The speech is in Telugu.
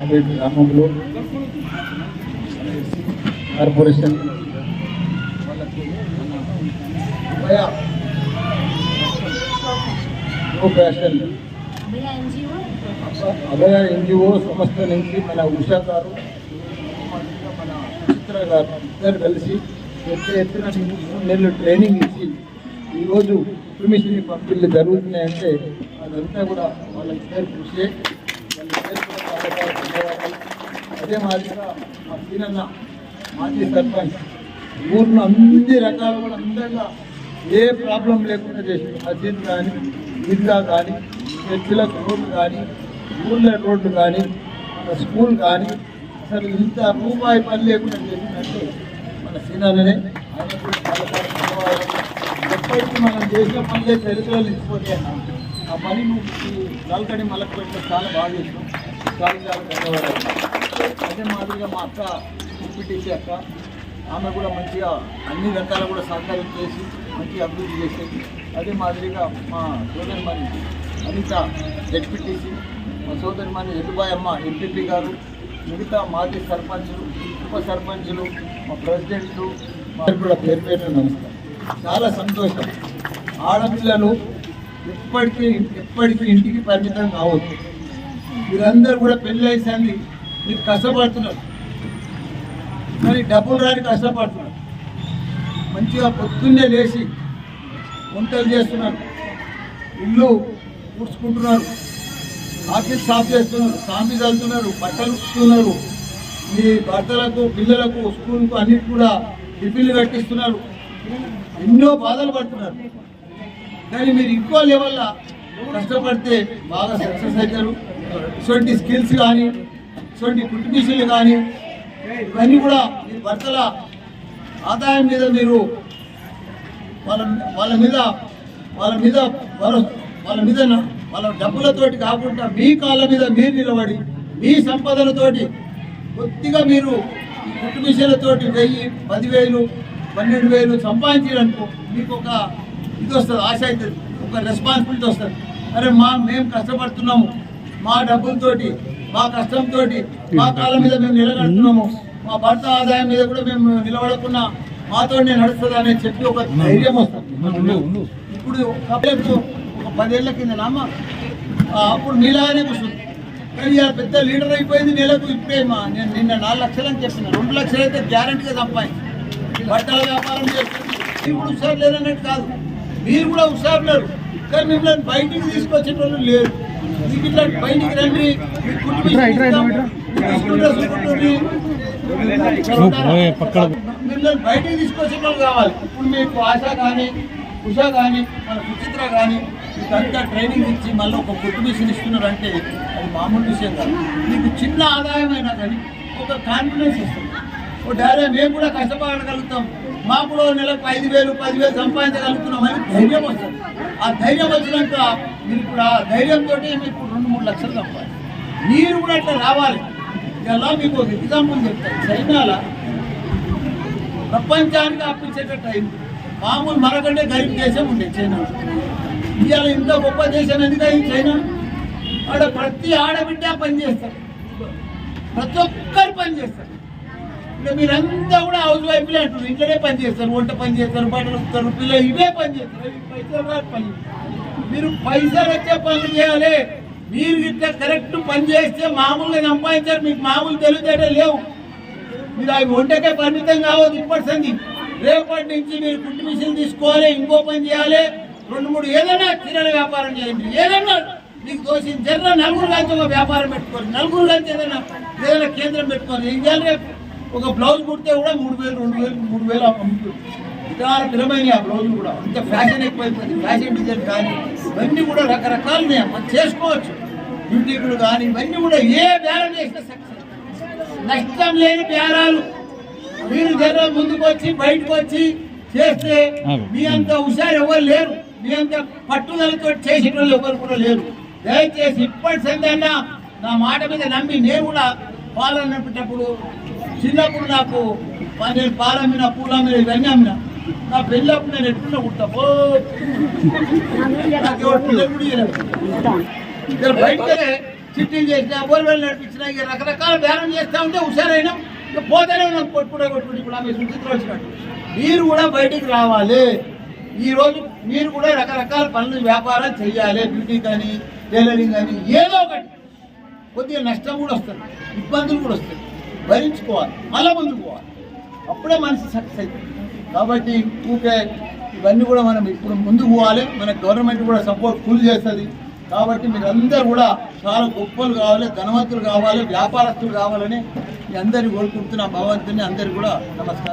అదే గ్రామంలో కార్పొరేషన్. ఫ్యాషన్ అభయ ఎన్జిఓ సంస్థ నుంచి మన ఉషా గారు మన చిత్ర గారు ఇద్దరు కలిసి పెద్ద ఎత్తున నేను నెలలు ట్రైనింగ్ ఇచ్చి ఈరోజు పర్మిషన్ పంపిణీలు జరుగుతున్నాయంటే అదంతా కూడా వాళ్ళ ఇద్దరు కృషి వాళ్ళిద్దరు కూడా చాలా చాలా ధన్యవాదాలు అదే మాదిరిగా మా సీనన్న మాజీ సర్పంచ్ ఊర్లో అన్ని రకాలు కూడా అందరిగా ఏ ప్రాబ్లం లేకుండా చేసింది మస్జిద్ కానీ ఈద్గా కానీ చర్చిలకు రోడ్లు కానీ ఊళ్ళ రోడ్లు కానీ స్కూల్ కానీ అసలు ఇంత రూపాయి పని లేకుండా చేసిందంటే మన సీనాలనే చాలా ఎప్పటికీ మనం చేసిన పనులే చరిత్రలో నిలిచిపోతే ఆ పని నువ్వు నల్కడి మలకపోయిన చాలా బాగా చేసినాం చాలా చాలా ధన్యవాదాలు. అదే మాదిరిగా మా అక్క ఉప్పిటేసి అక్క ఆమె కూడా మంచిగా అన్ని రకాల కూడా సహకారం చేసి మంచి అభివృద్ధి చేసేది. అదే మాదిరిగా మా సోదరిమణి అనిత జడ్పీటీసీ మా సోదరిమణి ఎదుబాయమ్మ ఎంపీపీ గారు మిగతా మాజీ సర్పంచులు ఉప సర్పంచులు మా ప్రెసిడెంట్లు మా కూడా పేరు పేరు నమస్కారం. చాలా సంతోషం. ఆడపిల్లలు ఎప్పటికీ ఎప్పటికీ ఇంటికి పరిమితం కావద్దు. మీరందరూ కూడా పెళ్ళి వేసింది మీరు కష్టపడుతున్నారు. కానీ డబ్బులు రాని కష్టపడుతున్నారు. మంచిగా పొద్దున్నే లేచి వంటలు చేస్తున్నారు. ఇల్లు కూర్చుకుంటున్నారు ఆఫీస్ స్టాప్ చేస్తున్నారు. సామి చల్లుతున్నారు బట్టలు ఉతుకుతున్నారు. మీ భర్తలకు పిల్లలకు స్కూల్కు అన్నిటి కూడా టిఫిన్లు కట్టిస్తున్నారు. ఎన్నో బాధలు పడుతున్నారు. కానీ మీరు ఇంకో లెవెల్లో కష్టపడితే బాగా సక్సెస్ అవుతారు. ఇటువంటి స్కిల్స్ కానీ ఇటువంటి కుటుంబీసులు కానీ ఇవన్నీ కూడా మీ భర్తల ఆదాయం మీద మీరు వాళ్ళ వాళ్ళ మీద వాళ్ళ మీద వాళ్ళ వాళ్ళ మీద వాళ్ళ డబ్బులతోటి కాకుండా మీ కాళ్ళ మీద మీరు నిలబడి మీ సంపదలతోటి కొద్దిగా మీరు ఈ కుటుంబీసులతోటి వెయ్యి పదివేలు పన్నెండు వేలు సంపాదించారనుకో మీకు ఒక ఇది వస్తుంది ఆశ అవుతుంది ఒక రెస్పాన్సిబిలిటీ వస్తుంది. అరే మా మేము కష్టపడుతున్నాము మా డబ్బులతోటి మా కష్టంతో మా కాలం మీద మేము నిలబడుతున్నాము. మా భర్త ఆదాయం మీద కూడా మేము నిలబడకుండా మాతో నడుస్తుంది అని చెప్పి ఒక ధైర్యం వస్తుంది. ఇప్పుడు ఒక పదేళ్ళ కింద నామ అప్పుడు మీలాగానే కూర్చుంది. కానీ పెద్ద లీడర్ అయిపోయింది నెలకు ఇప్పుడే మా నేను నిన్న నాలుగు లక్షలు అని చెప్పిన. రెండు లక్షలు అయితే గ్యారంటీగా సంపాదించి. బట్టల వ్యాపారం చేస్తుంది మీరు కూడా హుషారు లేదన్నట్టు కాదు. మీరు కూడా హుషారు లేరు. కానీ మిమ్మల్ని బయటికి తీసుకొచ్చేటోళ్ళు లేరు. మీకు ఇట్లా బయటికి రండి. మిమ్మల్ని బయటికి కావాలి. ఇప్పుడు మీకు ఆశ కానీ ఉష కానీ మన సుచిత్ర కానీ మీకంతా ట్రైనింగ్ ఇచ్చి మళ్ళీ ఒక కుట్టు మిషన్ ఇస్తున్నారు అంటే అది మామూలు విషయం కాదు. మీకు చిన్న ఆదాయం అయినా కానీ ఒక కాన్ఫిడెన్స్ ఇస్తుంది ఓ మేము కూడా కష్టపడగలుగుతాం. మాకు కూడా నెలకు ఐదు వేలు పదివేలు సంపాదించగలుగుతున్నామని ధైర్యం వస్తుంది. ఆ ధైర్యం వచ్చినాక మీరు ఇప్పుడు ఆ ధైర్యంతో మీకు ఇప్పుడు రెండు మూడు లక్షలు సంపాదించాలి మీరు కూడా అట్లా రావాలి. ఇలా మీకు ఒక ఎగ్జాంపుల్ చెప్తాను చైనాలో ప్రపంచానికి అప్పించేటట్టు అయింది మామూలు మనకంటే గరీబ్ దేశం ఉండే చైనా. ఇవాళ ఇంత గొప్ప దేశం ఎందుకయింది చైనా? ఆడ ప్రతి ఆడబిడ్డ పని చేస్తారు ప్రతి ఒక్కరు పని చేస్తారు ఇక మీరంతా కూడా హౌస్ వైఫ్లే అంటారు ఇంట్లోనే పని చేస్తారు. వంట పని చేస్తారు బట్టలు వస్తారు పిల్లలు ఇవే పని చేస్తారు. పైసలు రాని పని. మీరు పైసలు వచ్చే పనులు చేయాలి. మీరు ఇట్లా కరెక్ట్ పని చేస్తే మామూలుగా సంపాదించారు. మీకు మామూలు తెలివితేటలు లేవు. మీరు అవి వంటకే పరిమితం కావద్దు ఇప్పటి సంది. రేపటి నుంచి మీరు కుట్టి మిషన్ తీసుకోవాలి ఇంకో పని చేయాలి. రెండు మూడు ఏదైనా చిన్న వ్యాపారం చేయండి. ఏదైనా మీకు దోషించి జర్ర నలుగురు కలిసి ఒక వ్యాపారం పెట్టుకోవాలి నలుగురు కలిసి ఏదైనా ఏదైనా కేంద్రం పెట్టుకోవాలి ఏం చేయాలి రేపు? ఒక బ్లౌజ్ కుడితే కూడా మూడు వేలు రెండు వేలు మూడు వేలు అమ్ముతుంది ఇతర పిలమైన ఆ బ్లౌజ్ కూడా. అంత ఫ్యాషన్ ఎక్కువైపోయింది. ఫ్యాషన్ డిజైన్ కానీ ఇవన్నీ కూడా రకరకాలు ఉన్నాయి. మనం చేసుకోవచ్చు. బ్యూటీకులు కానీ ఇవన్నీ కూడా ఏ బేరం చేసినా సక్సెస్ నష్టం లేని బేరాలు. మీరు జర ముందుకు వచ్చి బయటకు వచ్చి చేస్తే మీ అంత హుషారు ఎవరు లేరు. మీ అంత పట్టుదలతో చేసిన వాళ్ళు ఎవరు కూడా లేరు. దయచేసి ఇప్పటి సందన్నా నా మాట మీద నమ్మి నేను కూడా పాలు అన్నప్పుడు చిన్నప్పుడు నాకు నేను పాలమ్మిన పూలమ్మిన పూలు ఇవన్నీ అమ్మిన నా పెళ్ళప్పుడు నేను ఎట్లున్నా కుట్టా నాకు ఇక్కడ బయటకే చిట్టీలు చేసినా బోర్వెల్ నడిపించినా ఇక రకరకాల బేరం చేస్తూ ఉంటే హుషారైన ఇక పోతేనే ఉన్నాం కొట్టుకుంటే కొట్టుకుంటే ఇప్పుడు ఆమె సుచిత్ర వచ్చినట్టు. మీరు కూడా బయటికి రావాలి. ఈరోజు మీరు కూడా రకరకాల పనులు వ్యాపారం చేయాలి బ్యూటీ కానీ టైలరింగ్ కానీ ఏదో ఒకటి. కొద్దిగా నష్టం కూడా వస్తుంది ఇబ్బందులు కూడా వస్తాయి. భరించుకోవాలి మళ్ళా ముందుకు పోవాలి. అప్పుడే మనిషి సక్సెస్ అవుతుంది. కాబట్టి ఊకే ఇవన్నీ కూడా మనం ఇప్పుడు ముందుకు పోవాలి. మన గవర్నమెంట్ కూడా సపోర్ట్ ఫుల్ చేస్తుంది. కాబట్టి మీరు అందరూ కూడా చాలా గొప్పలు కావాలి ధనవంతులు కావాలి వ్యాపారస్తులు కావాలని మీ అందరినీ కోరుకుంటున్న. భగవంతుని అందరికీ కూడా నమస్కారం.